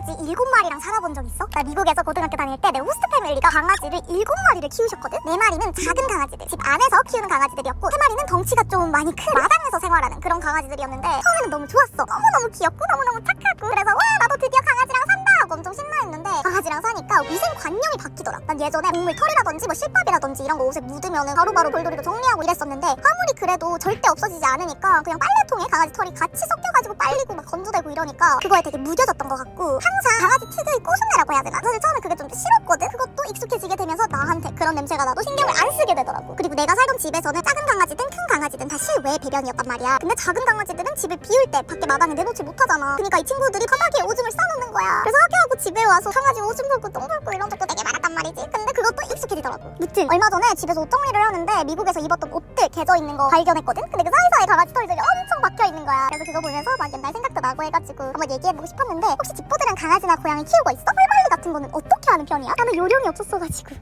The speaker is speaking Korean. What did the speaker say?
강아지 일곱 마리랑 살아본 적 있어? 나 미국에서 고등학교 다닐 때 내 호스트 패밀리가 강아지를 일곱 마리를 키우셨거든? 네 마리는 작은 강아지들, 집 안에서 키우는 강아지들이었고 세 마리는 덩치가 좀 많이 큰 마당에서 생활하는 그런 강아지들이었는데 처음에는 너무 좋았어. 너무너무 귀엽고 강아지랑 사니까 위생관념이 바뀌더라. 난 예전에 동물 털이라든지 뭐 실밥이라든지 이런 거 옷에 묻으면은 바로바로 돌돌이로 정리하고 이랬었는데 아무리 그래도 절대 없어지지 않으니까 그냥 빨래통에 강아지 털이 같이 섞여가지고 빨리고 막 건조되고 이러니까 그거에 되게 무뎌졌던 것 같고 항상 강아지 특유의 꼬순내라고 해야 되나? 사실 처음에 그게 좀? 그것도 되면서 나한테 그런 냄새가 나도 신경을 안 쓰게 되더라고. 그리고 내가 살던 집에서는 작은 강아지든 큰 강아지든 다 실외 배변이었단 말이야. 근데 작은 강아지들은 집을 비울 때 밖에 마당에 내놓지 못하잖아. 그러니까 이 친구들이 바닥에 오줌을 싸놓는 거야. 그래서 학교하고 집에 와서 강아지 오줌 볼똥볼거 이런 적도 되게 많았단 말이지. 근데 그것도 익숙해지더라고. 무튼 얼마 전에 집에서 옷 정리를 하는데 미국에서 입었던 옷들 개져 있는 거 발견했거든? 근데 그 사이사이 강아지 털들이 엄청 박혀 있는 거야. 그래서 그거 보면서 막 옛날 생각도 나고 해가지고 한번 얘기해보고 싶었는데 혹시 집보들은 강아지나 고양이 키우고 있어? 털관리 같은 거는 어떻게 하는 편이야? 나는 요령이 없었어가지고